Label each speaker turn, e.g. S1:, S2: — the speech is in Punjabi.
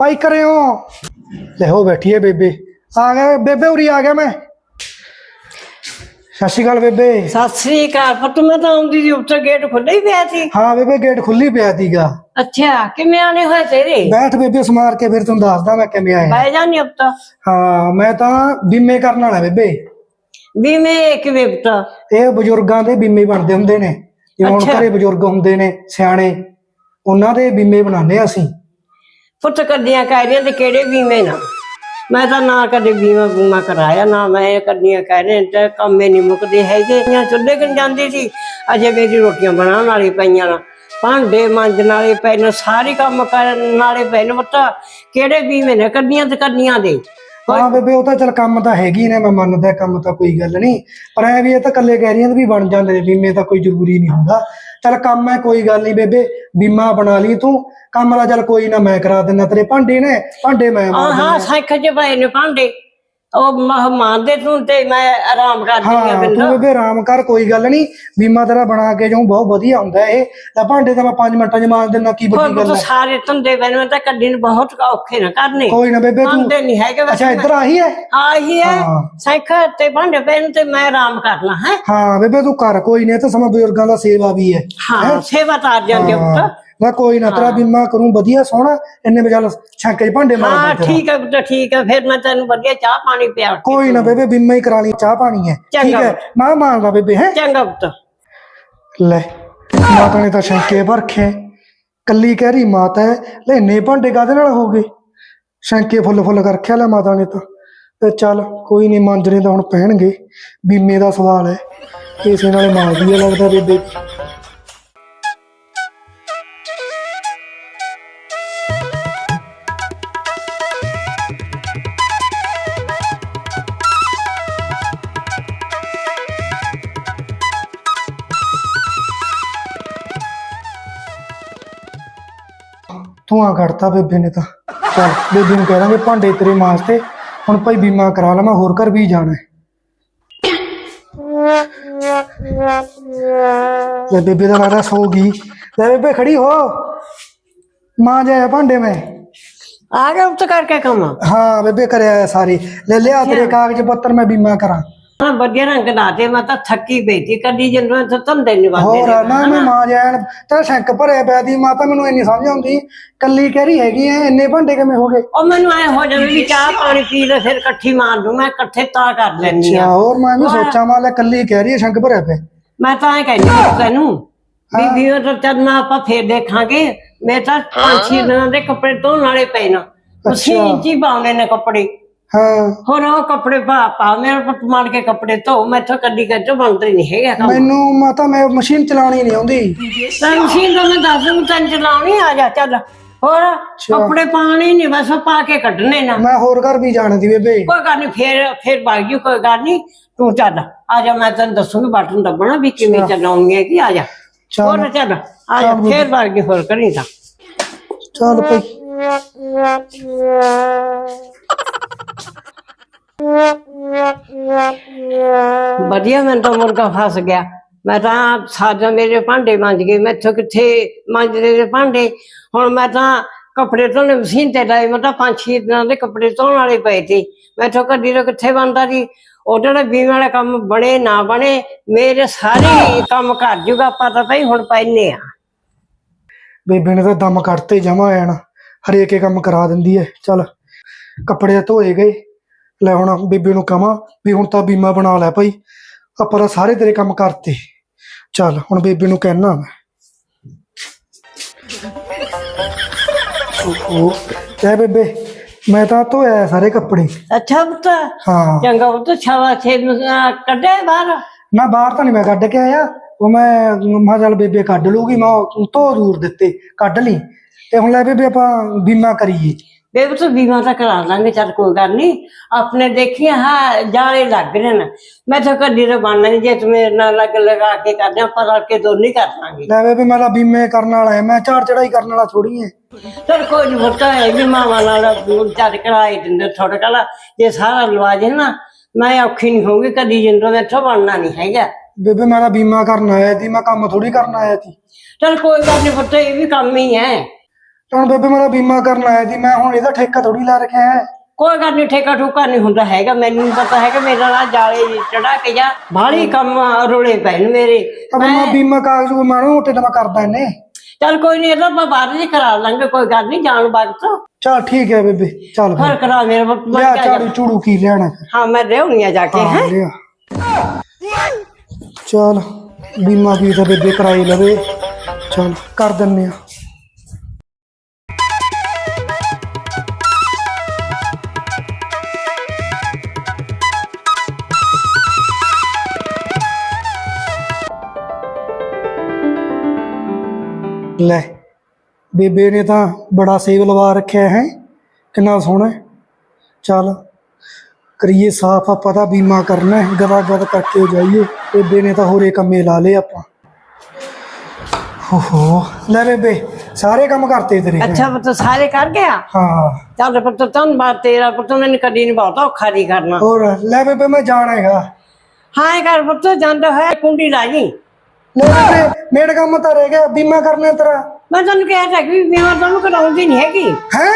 S1: ਭਾਈ ਕਰਿਓ। ਲੈ ਹੋ ਬੈਠੀ ਹੈ ਬੇਬੇ। ਆ ਗਿਆ ਬੇਬੇ ਉਰੀ ਆ ਗਿਆ ਮੈਂ। ਸਤਿ ਸ਼੍ਰੀ ਅਕਾਲ ਬੇਬੇ।
S2: ਸਤਿ ਸ੍ਰੀ ਅਕਾਲ। ਪੁੱਤ ਮੈਂ ਤਾਂ ਆਉਂਦੀ ਸੀ ਉੱਤੇ ਗੇਟ ਖੁੱਲ੍ਹਾ ਹੀ ਪਿਆ ਸੀ।
S1: ਹਾਂ ਬੇਬੇ ਗੇਟ ਖੁੱਲੀ ਪਿਆ ਸੀਗਾ।
S2: ਅੱਛਾ ਕਿਵੇਂ ਆਣੇ ਹੋਏ ਤੇਰੇ?
S1: ਬੈਠ ਬੇਬੇ ਸਮਾਰ ਕੇ ਫਿਰ ਤੁਹਾਨੂੰ ਦੱਸਦਾ ਮੈਂ ਕਿਵੇਂ ਆਇਆ।
S2: ਬਹਿ ਜਾ ਨਹੀਂ ਉੱਤਾ
S1: ਹਾਂ ਮੈਂ ਤਾਂ ਬੀਮੇ ਕਰਨ ਵਾਲਾ ਬੇਬੇ।
S2: ਵੀ ਮੈਂ ਕਿਵੇਂ ਪੁੱਤ?
S1: ਇਹ ਬਜ਼ੁਰਗਾਂ ਦੇ ਬੀਮੇ ਬਣਦੇ ਹੁੰਦੇ ਨੇ। ਜਿਵੇਂ ਹੁਣ
S2: ਅੱਛਾ।
S1: ਘਰੇ ਬਜ਼ੁਰਗ ਹੁੰਦੇ ਨੇ ਸਿਆਣੇ। ਉਹਨਾਂ ਦੇ ਬੀਮੇ ਬਣਾਉਂਦੇ ਆ ਅਸੀਂ।
S2: ਪੁੱਤ ਕੱਢੀਆਂ ਕਾਇਰੀਆਂ ਤੇ ਕਿਹੜੇ ਬੀਮੇ ਨਾ। ਮੈਂ ਤਾਂ ਨਾ ਕਦੇ ਬੀਮਾ ਬੂਮਾ ਕਰਾਇਆ, ਨਾ ਮੈਂ ਕੱਢੀਆਂ ਕਾਇਰੀਆਂ ਤੇ ਕੰਮੇ ਨਹੀਂ ਮੁੱਕਦੇ ਹੈਗੇ। ਜਾਂ ਚੁੱਲ੍ਹੇ ਕੰਨ ਜਾਂਦੀ ਸੀ? ਅਜੇ ਮੇਰੀ ਰੋਟੀਆਂ ਬਣਾਉਣ ਵਾਲੀ ਪਈਆਂ ਨਾ। ਭਾਂਡੇ ਮਾਂਜਣ ਵਾਲੇ ਪਏ ਸਾਰੇ ਕੰਮ ਕਰਨ ਵਾਲੇ ਪਏ ਨੇ ਪੁੱਤ। ਕਿਹੜੇ ਬੀਮੇ ਨੇ ਕੱਢੀਆਂ ਤੇ ਕੱਢੀਆਂ ਦੇ?
S1: ਹਾਂ ਬੇਬੇ, ਉਹ ਤਾਂ ਚਲ ਕੰਮ ਤਾਂ ਹੈਗੀ ਨੇ, ਮੈਂ ਮੰਨਦਾ, ਕੰਮ ਤਾਂ ਕੋਈ ਗੱਲ ਨਹੀਂ। ਪਰ ਐ ਵੀ ਇਹ ਤਾਂ ਕੱਲੇ ਕਹਿ ਰਹੀਆਂ ਵੀ ਬਣ ਜਾਂਦੇ ਬੀਮੇ ਤਾਂ ਕੋਈ ਜ਼ਰੂਰੀ ਨਹੀਂ ਹੁੰਦਾ। ਚਲ ਕੰਮ ਹੈ ਕੋਈ ਗੱਲ ਨਹੀਂ ਬੇਬੇ ਬੀਮਾ ਬਣਾ ਲਈ ਤੂੰ। ਕੰਮ ਦਾ ਚਲ ਕੋਈ ਨਾ ਮੈਂ ਕਰਾ ਦਿੰਦਾ ਤੇਰੇ ਭਾਂਡੇ ਨੇ ਭਾਂਡੇ ਮੈਂ
S2: ਹਾਂ
S1: ਮਾਰ
S2: ਹਾਂ ਸਾਈਕਲ 'ਚ ਪਏ ਨੇ ਭਾਂਡੇ। ਉਹ ਮਹਿਮਾਨ ਦੇ ਤੂੰ ਤੇ ਮੈਂ ਆਰਾਮ ਕਰਦੀ ਆ
S1: ਹਾਂ
S2: ਬਿੰਦੋ
S1: ਤੂੰ ਬੇਬੇ ਆਰਾਮ ਕਰ ਕੋਈ ਗੱਲ ਨਹੀਂ। ਬੀਮਾ ਤੇਰਾ ਬਣਾ ਕੇ ਜਾਊਂ ਬਹੁਤ ਵਧੀਆ ਹੁੰਦਾ ਇਹ। ਤਾਂ ਭਾਂਡੇ ਤਾਂ ਮੈਂ 5 ਮਿੰਟਾਂ 'ਚ ਮਾਰ ਦਿੰਦਾ ਕੀ
S2: ਹੋਰ
S1: ਵੱਡੀ ਗੱਲ
S2: ਪੁੱਤ
S1: ਹੈ।
S2: ਸਾਰੇ ਧੰਦੇ ਮੈਨੂੰ ਤਾਂ ਕੱਢੀ ਨੂੰ ਬਹੁਤ ਔਖੇ ਨਾ ਕਰਨੇ।
S1: ਕੋਈ ਨਾ ਬੇਬੇ ਤੂੰ
S2: ਆਂਦੇ ਨਹੀਂ ਹੈਗੇ ਬਸ
S1: ਅੱਛਾ ਇੱਧਰ ਆਹੀ ਹੈ?
S2: ਆਹੀ ਹੈ
S1: ਹਾਂ।
S2: ਸਾਈਕਲ ਤੇ ਭਾਂਡੇ ਨੇ ਤੇ ਮੈਂ ਆਰਾਮ ਕਰਨਾ ਹੈ।
S1: ਹਾਂ ਬੇਬੇ ਤੂੰ ਕਰ ਕੋਈ ਨਹੀਂ ਇਹ ਤਾਂ ਸਮਾਂ ਬਜ਼ੁਰਗਾਂ ਦਾ ਸੇਵਾ ਵੀ ਹੈ।
S2: ਹਾਂ ਸੇਵਾ ਤਾਂ ਆ ਜਾਂਦੀ
S1: ਹਾਂ, ਮੈਂ ਕੋਈ ਨਾ ਤੇਰਾ ਬੀਮਾ ਕਰੂੰ ਵਧੀਆ ਸੋਹਣਾ ਇੰਨੇ ਵਜਾ ਛੱਕੇ ਚ ਭਾਂਡੇ ਮਾਰ
S2: ਹਾਂ ਠੀਕ ਹੈ ਪੁੱਤ ਠੀਕ ਹੈ ਫਿਰ ਮੈਂ ਤੈਨੂੰ ਵਧੀਆ ਚਾਹ ਪਾਣੀ ਪਿਆ
S1: ਕੋਈ ਨਾ ਬੇਬੇ ਬੀਮਾ ਹੀ ਕਰਾ ਲਈ ਚਾਹ ਪਾਣੀ ਹੈ। ਠੀਕ। ਹੈ ਮੈਂ ਮਾਰਦਾ ਬੇਬੇ ਹੈ?
S2: ਚੰਗਾ ਪੁੱਤ।
S1: ਲੈ ਮਾਤਾ ਨੇ ਤਾਂ ਸ਼ੰਕੇ ਭਰਖੇ ਕੱਲੀ ਕਹਿ ਰਹੀ ਮਾਤਾ ਹੈ ਲੈ ਇੰਨੇ ਭਾਂਡੇ ਕਾਦੇ ਨਾਲ ਹੋ ਗਏ? ਸ਼ੰਕੇ ਫੁੱਲ ਫੁੱਲ ਕਰ ਰੱਖਿਆ ਲੈ ਮਾਤਾ ਨੇ ਤਾਂ। ਤੇ ਚੱਲ ਕੋਈ ਨਹੀਂ ਮਾਂਜਣੇ ਤਾਂ ਹੁਣ ਪੈਣਗੇ। ਬੀਮੇ ਦਾ ਸਵਾਲ ਹੈ। ਇਸੇ ਨਾਲੇ ਮਾਰਦੀ ਹੈ ਲੱਗਦਾ ਬੇਬੇ। ਧੂਆਂ ਕੱਢਤਾ ਬੇਬੇ ਨੇ ਤਾਂ। ਚੱਲ ਬੇਬੇ ਨੂੰ ਕਹਿ ਦਾਂਗੇ ਭਾਂਡੇ ਤੇਰੇ ਵਾਸਤੇ ਹੁਣ ਭਾਈ ਬੀਮਾ ਕਰਾ ਲਵਾਂ ਹੋਰ ਘਰ ਵੀ ਜਾਣਾ ਹੈ। ਲੈ ਬੇਬੇ ਦਾ ਲੱਗਦਾ ਸੌ ਗਈ। ਲੈ ਬੇਬੇ ਖੜੀ ਹੋ। ਮਾਂ ਜਾਇਆ ਭਾਂਡੇ ਮੈਂ।
S2: ਆ ਗਿਆ ਪੁੱਤ ਕਰਕੇ ਕੰਮ।
S1: ਹਾਂ ਬੇਬੇ ਕਰਿਆ ਹੈ ਸਾਰੀ। ਲੈ ਲਿਆ ਤੇਰੇ ਕਾਗਜ਼ ਪੱਤਰ ਮੈਂ ਬੀਮਾ ਕਰਾਂ।
S2: ਹਾਂ ਵਧੀਆ ਰੰਗ ਲਾਤੇ ਮੈਂ ਤਾਂ ਥੱਕੀ ਪਈ ਸੀ ਕੱਢੀ ਜਿੰਨੂੰ ਤਾਂ ਧੰਦੇ ਨਹੀਂ ਵਾਦੇ
S1: ਹੋਰ ਨਾ ਮੈਂ ਮਾਂ ਜਾਣ ਤਾਂ ਸ਼ੰਕ ਭਰਿਆ ਪਿਆ ਦੀ ਮਾਤਾ ਮੈਨੂੰ ਇੰਨੀ ਸਮਝ ਆਉਂਦੀ ਕੱਲੀ ਕਹਿ ਰਹੀ ਹੈਗੀ ਐ ਇੰਨੇ ਭਾਂਡੇ ਕਿਵੇਂ ਹੋ ਗਏ?
S2: ਉਹ ਮੈਨੂੰ ਐ ਹੋ ਜਾਵੇ ਵੀ ਚਾਹ ਪਾਣੀ ਪੀ ਲੈ ਫਿਰ ਇਕੱਠੀ ਮਾਰ ਦੂੰ ਮੈਂ ਇਕੱਠੇ ਤਾਂ ਕਰ ਲੈਣੀ ਆ
S1: ਅੱਛਾ ਹੋਰ ਮੈਂ ਵੀ ਸੋਚਾਂ ਮਾਂ ਲੈ ਕੱਲੀ ਕਹਿ ਰਹੀ ਹੈ ਸ਼ੰਕ ਭਰਿਆ ਪਿਆ।
S2: ਮੈਂ ਤਾਂ ਐ ਕਹਿੰਦੀ ਹਾਂ ਤੈਨੂੰ ਬੀਬੀ ਉਹ ਤਾਂ ਚੱਲਣਾ ਆਪਾਂ ਫੇਰ ਦੇਖਾਂਗੇ ਮੈਂ ਤਾਂ ਪੰਜ ਛੇ ਦਿਨਾਂ ਦੇ ਕੱਪੜੇ ਧੋਣ ਵਾਲੇ ਪਏ ਨਾ। ਉਸੇ ਇੰਚ ਪਾਉਣੇ ਨੇ ਕੱਪੜੇ।
S1: ਹਾਂ।
S2: ਹੁਣ ਉਹ ਕੱਪੜੇ ਪਾ ਪਾ ਮੇਰੇ ਪੁੱਤ ਮਾਰ ਕੇ ਕੱਪੜੇ ਧੋ ਮੈਥੋਂ ਕੱਢੀ ਕੱਢੋ ਬਣਦੇ ਨਹੀਂ ਹੈਗਾ ਕੰਮ।
S1: ਮੈਨੂੰ ਮਾਤਾ ਮੈਂ ਮਸ਼ੀਨ ਚਲਾਉਣੀ ਨਹੀਂ ਆਉਂਦੀ।
S2: ਤਾਂ ਮਸ਼ੀਨ ਤਾਂ ਮੈਂ ਦੱਸ ਦੂੰ ਤੈਨੂੰ ਚਲਾਉਣੀ ਆ ਜਾ ਚੱਲ। ਹੋਰ ਕੱਪੜੇ ਪਾਣੇ ਨਹੀਂ ਬਸ ਉਹ ਪਾ ਕੇ ਕੱਢਣੇ ਨਾ।
S1: ਮੈਂ ਹੋਰ ਘਰ ਵੀ ਜਾਣ ਦੀ ਬੇਬੇ।
S2: ਕੋਈ ਗੱਲ ਨਹੀਂ ਫੇਰ ਫੇਰ ਬਾਗੀ ਕੋਈ ਗੱਲ ਨਹੀਂ। ਤੂੰ ਚੱਲ ਆ ਜਾ ਮੈਂ ਤੈਨੂੰ ਦੱਸੂਗੀ ਬਟਨ ਦੱਬਣਾ ਵੀ ਕਿਵੇਂ ਚਲਾਉਣੀ ਹੈ ਕਿ ਆ ਜਾ।
S1: ਚੱਲ।
S2: ਹੋਰ ਚੱਲ ਆ ਜਾ ਫੇਰ ਬਾਗੀ ਹੋਰ ਕਰੀ ਤਾਂ।
S1: ਚੱਲ ਪਈ
S2: ਵਧੀਆ ਮੈਨੂੰ ਤਾਂ ਮੁਰਗਾ ਫਸ ਗਿਆ। ਮੈਂ ਤਾਂ ਸਾਜਾ ਮੇਰੇ ਭਾਂਡੇ ਮੰਜ ਗਏ ਮੈਥੋਂ ਕਿੱਥੇ ਮੰਜਦੇ ਦੇ ਭਾਂਡੇ? ਹੁਣ ਮੈਂ ਤਾਂ ਕੱਪੜੇ ਧੋਣੇ ਮਸ਼ੀਨ ਤੇ ਲਾਏ, ਮੈਂ ਤਾਂ ਪੰਜ ਛੇ ਦਿਨਾਂ ਦੇ ਕੱਪੜੇ ਧੋਣ ਵਾਲੇ ਪਏ ਸੀ। ਮੈਥੋਂ ਕਦੀ ਤੋਂ ਕਿੱਥੇ ਬਣਦਾ ਸੀ? ਉਹ ਜਿਹੜਾ ਬੀਮ ਵਾਲਾ ਕੰਮ ਬਣੇ, ਨਾ ਬਣੇ, ਮੇਰੇ ਸਾਰੇ ਕੰਮ ਕਰ ਜੂਗਾ, ਆਪਾਂ ਤਾਂ ਭਈ ਹੁਣ ਪੈਨੇ ਆ
S1: ਬੇਬੇ ਨੇ ਤਾਂ ਦਮ ਕੱਢਤੇ ਜਮਾ ਆਣ ਹਰੇਕ ਇਹ ਕੰਮ ਕਰਾ ਦਿੰਦੀ ਐ, ਚੱਲ। ਕੱਪੜੇ ਧੋਏ ਗਏ। ਲੈ ਹੁਣ ਬੇਬੇ ਨੂੰ ਕਹਾਂ ਵੀ ਹੁਣ ਤਾਂ ਬੀਮਾ ਬਣਾ ਲੈ ਭਾਈ। ਆਪਾਂ ਤਾਂ ਸਾਰੇ ਤੇਰੇ ਕੰਮ ਕਰਤੇ। ਚੱਲ ਹੁਣ ਬੇਬੇ ਨੂੰ ਕਹਿਣਾ ਮੈਂ। ਉਹ ਕਹਿ ਬੇਬੇ ਮੈਂ ਤਾਂ ਧੋਇਆ ਸਾਰੇ ਕੱਪੜੇ।
S2: ਅੱਛਾ ਪੁੱਤ
S1: ਹਾਂ।
S2: ਚੰਗਾ ਪੁੱਤ ਛਾਵਾ ਛੇ ਕੱਢੇ ਬਾਹਰ?
S1: ਮੈਂ ਬਾਹਰ ਤਾਂ ਨਹੀਂ ਮੈਂ ਕੱਢ ਕੇ ਆਇਆ। ਉਹ ਮੈਂ ਮਾ ਚੱਲ ਬੇਬੇ ਕੱਢ ਲੂਗੀ ਮੈਂ ਉਹ ਧੋ ਦੂਰ ਦਿੱਤੇ ਕੱਢ ਲਈ। ਤੇ ਹੁਣ ਲੈ ਬੇਬੇ ਆਪਾਂ ਬੀਮਾ ਕਰੀਏ।
S2: ਬੇਬੇ ਤੂੰ ਬੀਮਾ ਤਾਂ ਕਰਾ ਲਾਂਗੇ ਚੱਲ ਕੋਈ ਗੱਲ ਨਹੀਂ ਆਪਣੇ ਦੇਖੀਆਂ ਹਾਂ ਜਾਲੇ ਲੱਗ ਰਹੇ ਨੇ। ਮੈਂ ਤਾਂ ਕਦੀ ਤਾਂ ਬਣਨਾ ਨਹੀਂ ਜੇ ਤੂੰ ਮੇਰੇ ਨਾਲ ਲੱਗ ਲਗਾ ਕੇ ਕਰਦੇ ਆਪਾਂ ਰਲ ਕੇ ਦੋਨੇ ਕਰ ਲਾਂਗੇ।
S1: ਲੈ ਬੇਬੇ ਮੈਂ ਤਾਂ ਬੀਮੇ ਕਰਨ ਵਾਲਾ ਹੈ ਮੈਂ ਝਾੜ ਚੜਾਈ ਕਰਨ ਵਾਲਾ ਥੋੜੀ ਹੈ।
S2: ਚਲ ਕੋਈ ਨਹੀਂ ਹੁੰਦਾ ਹੈ ਵੀ ਮਾਵਾ ਨਾਲ ਦੂਰ ਚੱਲ ਕਰਾਈ ਦਿੰਦੇ ਥੋੜਾ ਕਲਾ ਜੇ ਸਾਰਾ ਲਵਾ ਜੇ ਨਾ ਮੈਂ ਔਖੀ ਨਹੀਂ ਹੋਊਗੀ ਕਦੀ ਜਿੰਦੋ ਮੈਥੋਂ ਬਣਨਾ ਨਹੀਂ ਹੈਗਾ।
S1: ਬੇਬੇ ਮੈਂ ਤਾਂ ਬੀਮਾ ਕਰਨ ਆਇਆ ਸੀ ਮੈਂ ਕੰਮ ਥੋੜੀ ਕਰਨ ਆਇਆ ਸੀ।
S2: ਚਲ ਕੋਈ ਗੱਲ ਨਹੀਂ ਪੁੱਤ ਇਹ ਵੀ ਕੰਮ ਹੀ ਹੈ।
S1: ਹੁਣ ਬੇਬੇ ਮੇਰਾ ਬੀਮਾ ਕਰਨ ਆਇਆ ਸੀ ਮੈਂ ਹੁਣ ਇਹਦਾ ਠੇਕਾ ਥੋੜੀ ਲਾ ਰੱਖਿਆ ਹੈ।
S2: ਕੋਈ ਗੱਲ ਨਹੀਂ ਠੇਕਾ ਠੂਕਾ ਨਹੀਂ ਹੁੰਦਾ ਹੈਗਾ ਮੈਨੂੰ ਨੀ ਪਤਾ ਹੈਗਾ ਮੇਰਾ ਨਾਲ ਜਾਲੇ ਚੜਾ ਕੇ ਜਾ ਬਾਹਲੀ ਕੰਮ ਰੋਲੇ ਪੈਣ ਮੇਰੇ।
S1: ਅਬ ਮੈਂ ਬੀਮਾ ਕਾਗਜ਼ ਕੋ ਮਾਣੋ ਮੋਟੇ ਤਾਂ ਮੈਂ ਕਰਦਾ ਇਹਨੇ।
S2: ਚੱਲ ਕੋਈ ਨਹੀਂ ਇਹਦਾ ਆਪਾਂ ਬਾਹਰ ਜੀ ਕਰਾ ਲਾਂਗੇ ਕੋਈ ਗੱਲ ਨਹੀਂ ਜਾਣ ਵਕਤ
S1: ਚਲ ਠੀਕ ਹੈ ਬੇਬੇ ਚੱਲ ਫਿਰ।
S2: ਫਿਰ ਕਰਾ ਮੇਰੇ ਮੈਂ
S1: ਲਿਆ
S2: ਕਿਆ ਜਾ-
S1: ਝਾੜੂ ਝੂੜੂ ਕੀ ਫਿਰ।
S2: ਹਾਂ ਮੈਂ ਰਹਿਉਣੀ ਆ ਜਾ ਕੇ ਹੈ
S1: ਹਾਂ। ਲਿਆ। ਚਲ ਬੀਮਾ ਵੀ ਤਾਂ ਬੇਬੇ ਕਰਾਈ ਲਵੇ। ਚਲ ਕਰ ਦਿੰਨੇ ਆ ਲੈ। ਬੇਬੇ ਨੇ ਤਾਂ ਬੜਾ ਸੇਵ ਲਵਾ ਰੱਖਿਆ ਹੈ। ਕਿੰਨਾ ਸੋਹਣਾ ਹੈ। ਚੱਲ ਕਰੀਏ ਸਾਫ਼ ਆਪਾਂ ਤਾਂ ਬੀਮਾ ਕਰਨਾ ਹੈ। ਗਦਾ ਗਦ ਕਰਕੇ ਜਾਈਏ। ਬੇਬੇ ਨੇ ਤਾਂ ਹੋਰੇ ਕੰਮੇ ਲਾ ਲਏ ਆਪਾਂ। ਓਹੋ ਲੈ ਬੇਬੇ ਸਾਰੇ ਕੰਮ ਕਰਤੇ ਤੇਰੇ।
S2: ਅੱਛਾ ਪੁੱਤ ਸਾਰੇ ਕਰ ਗਿਆ?
S1: ਹਾਂ।
S2: ਚੱਲ ਪੁੱਤ ਧੰਨਵਾਦ ਤੇਰਾ। ਪੁੱਤ ਨੇ ਕਦੀ ਨਹੀਂ ਬਹੁਤਾ ਔਖਾ ਨਹੀਂ ਕਰਨਾ।
S1: ਹੋਰ ਲੈ ਬੇਬੇ ਮੈਂ ਜਾਣਾ ਹੈਗਾ।
S2: ਹਾਂ ਇਹ ਕਰ ਪੁੱਤ ਜਾਂਦਾ ਹੋਇਆ ਕੁੰਡੀ
S1: ਮੇਰਾ ਕੰਮ ਤਾਂ ਰਹਿ ਗਿਆ ਬੀਮਾ ਕਰਨਾ ਤੇਰਾ।
S2: ਮੈਂ ਤੁਹਾਨੂੰ ਕਿਹਾ ਸੀ ਕਿ ਬੀਮਾ ਤੁਹਾਨੂੰ ਕਰਾਉਂਦੀ ਨਹੀਂ ਹੈਗੀ।
S1: ਹੈ?